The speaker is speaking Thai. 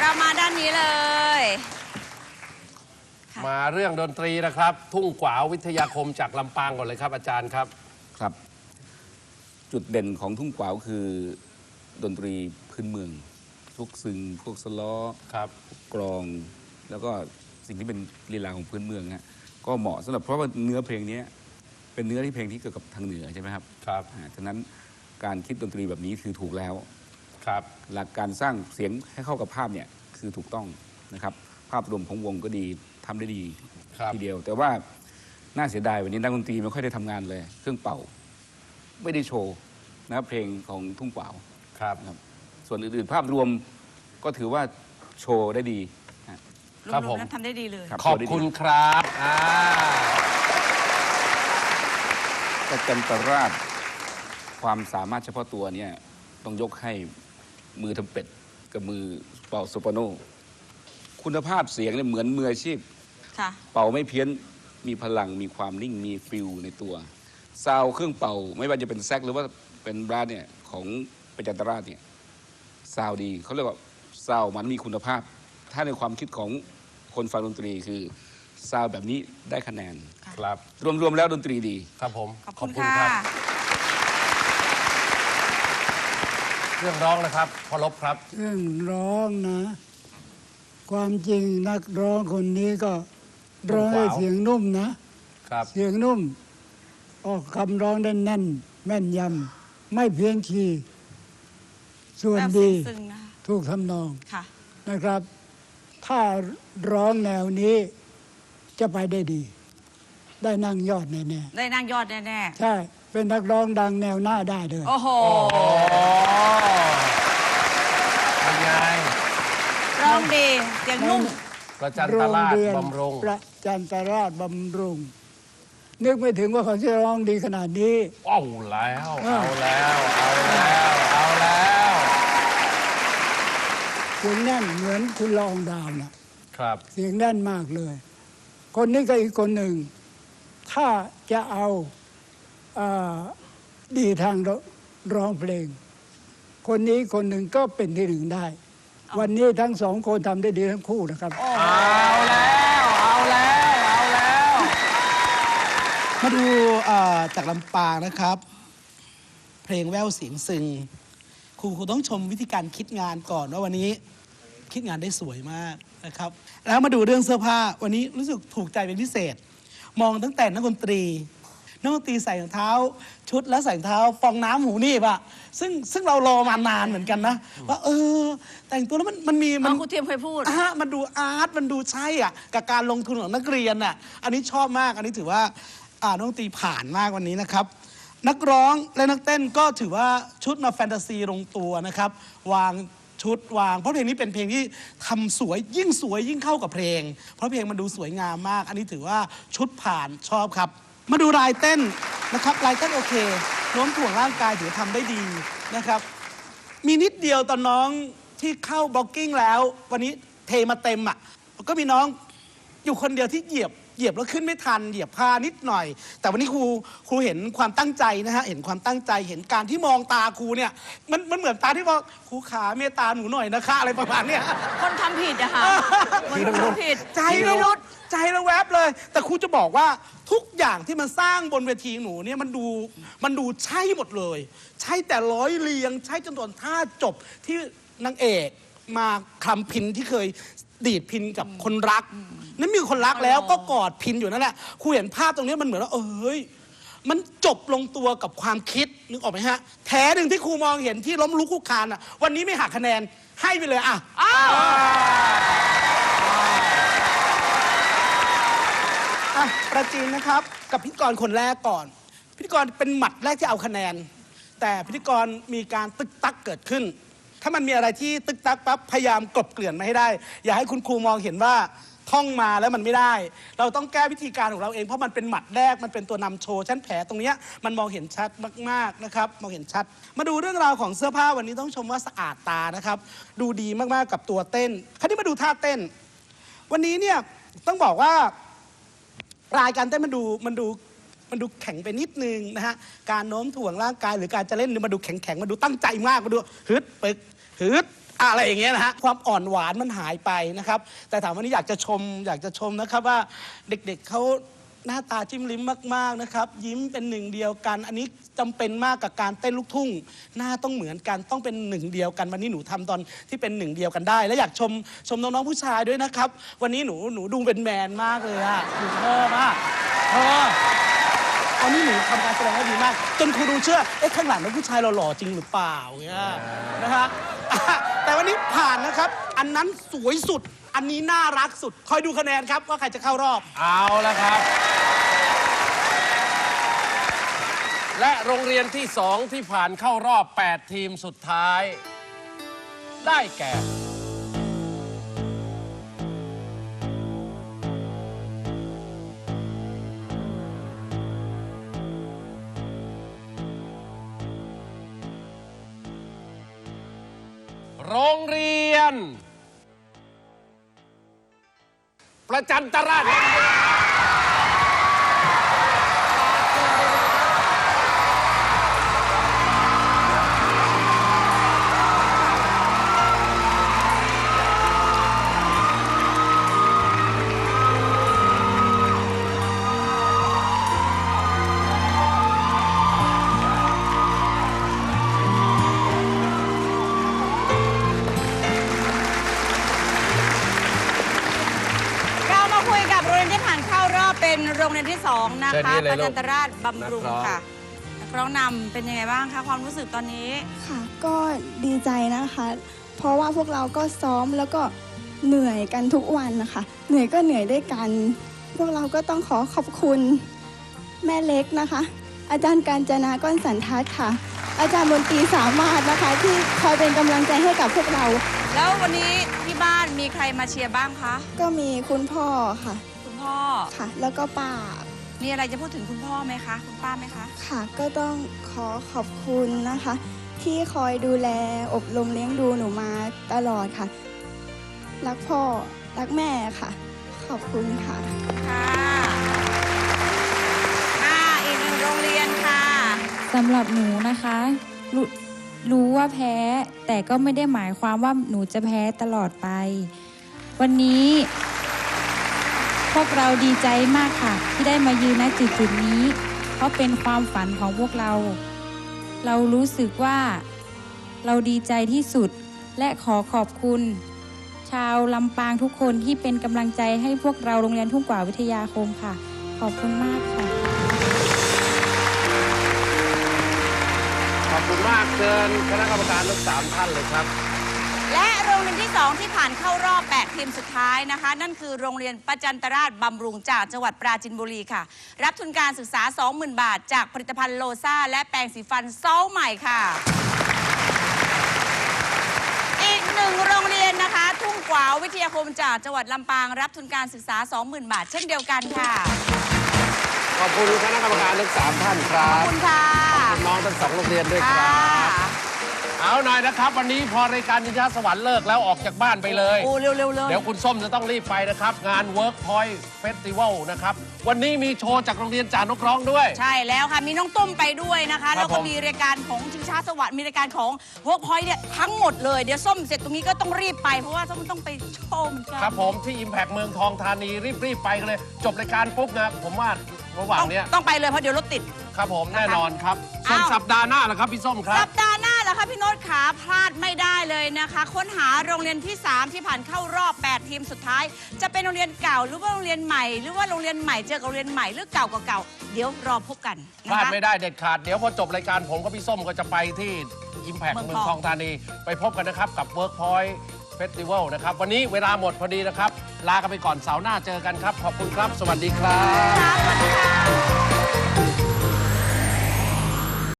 เรามาด้านนี้เลยค่ะมาเรื่องดนตรีนะครับ ทุ่งกวาววิทยาคมจากลำปางก่อนเลยครับ อาจารย์ครับ ครับ จุดเด่นของทุ่งกวาวคือดนตรีพื้นเมือง พวกซึง พวกสล้อครับกรอง แล้วก็สิ่งที่เป็นลีลาของพื้นเมืองฮะก็เหมาะสำหรับเพราะว่าเนื้อเพลงเนี้ยเป็นเนื้อที่เพลงที่เกี่ยวกับทางเหนือใช่ไหมครับ ครับอ่าฉะนั้นการคิดดนตรีแบบนี้คือถูกแล้ว ครับ หลักการสร้างเสียงให้เข้ากับภาพเนี่ยคือถูกต้องนะครับ ภาพรวมของวงก็ดีทำได้ดีครับทีเดียว แต่ว่าน่าเสียดายวันนี้นักดนตรีไม่ค่อยได้ทำงานเลย เครื่องเป่า ไม่ได้โชว์นะครับเพลงของทุ่งเป่าครับนะครับส่วนอื่นๆ ภาพรวมก็ถือว่าโชว์ได้ดีฮะครับรผวมมๆนั้นทำได้ดีเลยครับขอบคุณครับอ่าแต่จันตราชความสามารถเฉพาะตัวเนี่ยต้องยกให้ มือทำเป็ดกับมือเป่าโซปราโน คุณภาพเสียงเนี่ยเหมือนมืออาชีพ ค่ะ เป่าไม่เพี้ยน มีพลัง มีความนิ่ง มีฟิลในตัว ซาวด์เครื่องเป่า ไม่ว่าจะเป็นแซกหรือว่าเป็นบราสเนี่ยของประจันตราชเนี่ย ซาวด์ดีเขาเรียกว่าซาวด์มันมีคุณภาพ ถ้าในความคิดของคนฟังดนตรีคือ ซาวด์แบบนี้ได้คะแนน ครับ รวมๆแล้วดนตรีดี ครับผม ขอบคุณค่ะ เรื่องร้องนะครับพอลบครับ เรื่องร้องนะ ความจริงนักร้องคนนี้ก็ร้องให้ขวาวเสียงนุ่มนะ ครับ เสียงนุ่ม ออกคำร้องได้แน่น แม่นยำไม่เพี้ยนคีย์ส่วนแบบดีซึ้งๆนะคะถูกทำนองค่ะ นะครับ ถ้าร้องแนวนี้จะไปได้ดี ได้นั่งยอดแน่ได้นั่งยอดแน่ๆใช่ เป็นนักร้องดังแนวหน้าได้เลยๆโอ้โหโอ้เป็นไงร้องดีเสียงนุ่ม ประจันโรตงราชเรียนบำรุงประจันตราชบำรุง นึกไม่ถึงว่าเขาจะร้องดีขนาดนี้ เอาแล้ว เอาแล้ว เอาแล้ว เอาแล้ว เสียงแน่นเหมือนคุณละอองดาวนะครับ เสียงแน่นมากเลย คนนี้ก็อีกคนหนึ่ง ถ้าจะเอาอา ดีทางร้องเพลง คนนี้คนหนึ่งก็เป็นที่หนึ่งได้ วันนี้ทั้งสองคนทำได้ดีทั้งคู่นะครับ เอาแล้วเอาแล้วเอาแล้วมาดูเอ่อจากลำปางนะครับ เพลงแววเสียงซึงครูครูต้องชมวิธีการคิดงานก่อนว่าวันนี้คิดงานได้สวยมากนะครับ แล้วมาดูเรื่องเสื้อผ้าวันนี้รู้สึกถูกใจเป็นพิเศษ มองตั้งแต่นักดนตรี นักดนตรีใส่รองเท้า ชุดและใส่รองเท้าฟองน้ำหูหนีบอะซึ่งซึ่งเรารอมานานเหมือนกันนะ ว่าเออ แต่งตัวแล้วมันมันมีมัเอานครูเทียมเคยพูด อะมันดูอาร์ต มันดูใช่อะ กับการลงทุนของนักเรียนน่ะ อันนี้ชอบมาก อันนี้ถือว่า อ่าน้องตีผ่านมากวันนี้นะครับ นักร้องและนักเต้นก็ถือว่าชุดมาแฟนตาซีลงตัวนะครับ วางชุดวาง เพราะเพลงนี้เป็นเพลงที่ทำสวยยิ่งสวยยิ่งเข้ากับเพลง เพราะเพลงมันดูสวยงามมาก อันนี้ถือว่าชุดผ่านชอบครับ มาดูลายเต้นนะครับลายเต้นโอเคโน้มถ่วงร่างกายถือทำได้ดีนะครับ มีนิดเดียวตอนน้องที่เข้าบล็อกกิ้งแล้ว วันนี้เทมาเต็มอะก็มีน้องอยู่คนเดียวที่เหยียบเหยียบแล้วขึ้นไม่ทันเหยียบพานิดหน่อย แต่วันนี้ครูครูเห็นความตั้งใจนะฮะเห็นความตั้งใจเห็นการที่มองตาครูเนี่ยมันมันเหมือนตาที่บอกครูขาเมตตาหนูหน่อยนะคะอะไรประมาณเนี้ยคนทำผิดอะค่ะคนทำผิดใจมีเราพิรุษใจเราแวบเลย แต่ครูจะบอกว่า ทุกอย่างที่มันสร้างบนเวทีหนูเนี่ยมันดูมันดูใช่หมดเลย ใช่แต่ร้อยเรียง ใช่จนตอนท่าจบที่นางเอกมาคลำพินที่เคยดีดพินกับคนรัก นั้นมีคนรักแล้วก็กอดพินอยู่นั่นแหละครูเห็นภาพตรงนี้มันเหมือนว่าเอ้ยมันจบลงตัวกับความคิดนึกออกไหมฮะแท้หนึ่งที่ครูมองเห็นที่ล้มลุกคลุกคานอะ วันนี้ไม่หักคะแนนให้ไปเลยอะ อะประจีนนะครับกับพิธีกรคนแรกก่อน พิธีกรเป็นหมัดแรกที่เอาคะแนน แต่พิธีกรมีการตึกตักเกิดขึ้น ถ้ามันมีอะไรที่ตึกตักปั๊บพยายามกลบเกลื่อนมาให้ได้ อย่าให้คุณครูมองเห็นว่าท่องมาแล้วมันไม่ได้ เราต้องแก้วิธีการของเราเองเพราะมันเป็นหมัดแรกมันเป็นตัวนำโชว์ชั้นแผลตรงเนี้ยมันมองเห็นชัดมากๆนะครับมองเห็นชัด มาดูเรื่องราวของเสื้อผ้าวันนี้ต้องชมว่าสะอาดตานะครับ ดูดีมากๆกับตัวเต้นคราวนี้มาดูท่าเต้น วันนี้เนี่ยต้องบอกว่า รายการเต้นมันดูมันดูมันดูแข็งไปนิดนึงนะฮะการโน้มถ่วงร่างกายหรือการจะเล่นมันดูแข็งแข็งมันดูตั้งใจมากมันดูฮึดปึกฮึดอะไรอย่างเงี้ยนะฮะความอ่อนหวานมันหายไปนะครับ แต่ถามวันนี้อยากจะชม อยากจะชมนะครับว่าเด็กๆเขา หน้าตาจิ้มลิ้มมากๆนะครับ ยิ้มเป็นหนึ่งเดียวกัน อันนี้จำเป็นมากกับการเต้นลูกทุ่ง หน้าต้องเหมือนกันต้องเป็นหนึ่งเดียวกัน วันนี้หนูทำตอนที่เป็นหนึ่งเดียวกันได้ และอยากชมชมน้องๆผู้ชายด้วยนะครับ วันนี้หนูหนูดูเป็นแมนมากเลยอะหนูชอบมากเธออันนี้หนูทำการแสดงได้ดีมาก จนครูดูเชื่อเอ๊ะข้างหลังนั้นผู้ชายเราหล่อจริงหรือเปล่าเนี่ยนะฮะอะแต่วันนี้ผ่านนะครับ อันนั้นสวยสุดอันนี้น่ารักสุด คอยดูคะแนนครับ ว่าใครจะเข้ารอบ เอาละครับ และโรงเรียนที่สองที่ผ่านเข้ารอบ 8 ทีมสุดท้าย ได้แก่ โรงเรียน ประจันตราช เข้ารอบเป็นโรงเรียนที่สองนะเชิญคะนี่เลยประลูกจันตราชบำรุงนักร้องค่ะนักร้องนำเป็นยังไงบ้างคะความรู้สึกตอนนี้ ค่ะก็ดีใจนะคะ เพราะว่าพวกเราก็ซ้อมแล้วก็เหนื่อยกันทุกวันนะคะ เหนื่อยก็เหนื่อยด้วยกัน พวกเราก็ต้องขอขอบคุณแม่เล็กนะคะ อาจารย์การจนาก้อนสันทัศน์ค่ะ อาจารย์บนตรีสามารถนะคะ ที่คอยเป็นกำลังใจให้กับพวกเรา แล้ววันนี้ที่บ้านมีใครมาเชียร์บ้างคะ ก็มีคุณพ่อค่ะคุณ พ่อ ค่ะ แล้วก็ป้ามีอะไรจะพูดถึงคุณพ่อไหมคะ คุณป้าไหมคะ ค่ะ ก็ต้องขอขอบคุณนะคะ ที่คอยดูแลอบรมเลี้ยงดูหนูมาตลอดค่ะ รักพ่อ รักแม่ค่ะ ขอบคุณค่ะ ค่ะอ่าอีกหนึ่งโรงเรียนค่ะ สำหรับหนูนะคะรรู้ว่าแพ้ แต่ก็ไม่ได้หมายความว่าหนูจะแพ้ตลอดไป วันนี้พ วกเราดีใจมากค่ะ ที่ได้มายืนณจุดจุดนี้ เพราะเป็นความฝันของพวกเรา เรารู้สึกว่าเราดีใจที่สุดและขอขอบคุณ ชาวลำปางทุกคนที่เป็นกำลังใจให้พวกเราโรงเรียนทุ่งกว่าวิทยาคมค่ะ ขอบคุณมากค่ะ ขอบคุณมากเชิญคณะกรรมการทั้งสามท่านเลยครับ และโรงเรียนที่ 2 ที่ผ่านเข้ารอบ 8 ทีมสุดท้ายนะคะ นั่นคือโรงเรียนประจันตราชบำรุงจากจังหวัดปราจินบุรีค่ะ รับทุนการศึกษา 20,000 บาท จากผลิตภัณฑ์โลซ่า และแปรงสีฟันเซาใหม่ค่ะ อีกหนึ่งโรงเรียนนะคะ ทุ่งกวาววิทยาคมจากจังหวัดลำปาง รับทุนการศึกษา 20,000 บาท เช่นเดียวกันค่ะ ขอบคุณคณะกรรมการทั้งสามท่านครัขอบบคุณค่ะ น้องทั้งสองโรงเรียนด้วยคค่ะรับ เอาหน่อยนะครับ วันนี้พอรายการนินจาสวรรค์เลิกแล้วออกจากบ้านไปเลย โอ้เร็วๆเลยเดี๋ยวคุณส้มจะต้องรีบไปนะครับ งาน Workpoint Festival นะครับ วันนี้มีโชว์จากโรงเรียนจ่านกร้องด้วย ใช่แล้วค่ะ มีน้องตุ้มไปด้วยนะคะครับแล้วก็ผม มีรายการของชิงช้าสวัสดิ์มีรายการของเวิร์กพอยต์เนี่ยทั้งหมดเลยเดี๋ยวส้มเสร็จตรงนี้ก็ต้องรีบไปเพราะว่าส้มต้องไปโชว์เหมือนกันครับผมที่ Impact เมืองทองธานีรีบๆไปกันเลย จบรายการปุ๊บนะผมว่าระหว่างต้องเนี้ยต้องไปเลยเพราะเดี๋ยวรถติด ครับผมแน่นอนครับส่วนอ้าว สัปดาห์หน้าล่ะครับพี่ส้มครัสับปดาห์หน้า แล้วค่ะพี่โน้ตขาพลาดไม่ได้เลยนะคะ ค้นหาโรงเรียนที่ 3 ที่ผ่านเข้ารอบ 8 ทีมสุดท้าย จะเป็นโรงเรียนเก่าหรือว่าโรงเรียนใหม่ หรือว่าโรงเรียนใหม่เจอกับโรงเรียนใหม่หรือเก่ากับเก่าเดี๋ยวรอพบกันพนะลาดคะ ไม่ได้เด็ดขาด เดี๋ยวพอจบรายการผมกับพี่ส้มก็จะไปที่ Impact เมืเมืององททอองงธานี ไปพบกันนะครับ กับ Workpoint Festival นะครับ วันนี้เวลาหมดพอดีนะครับ ลากันไปก่อนเสาร์หน้าเจอกันครับ ขอบคุณครับ สวัสดีครับครับสวัสดีค่ะ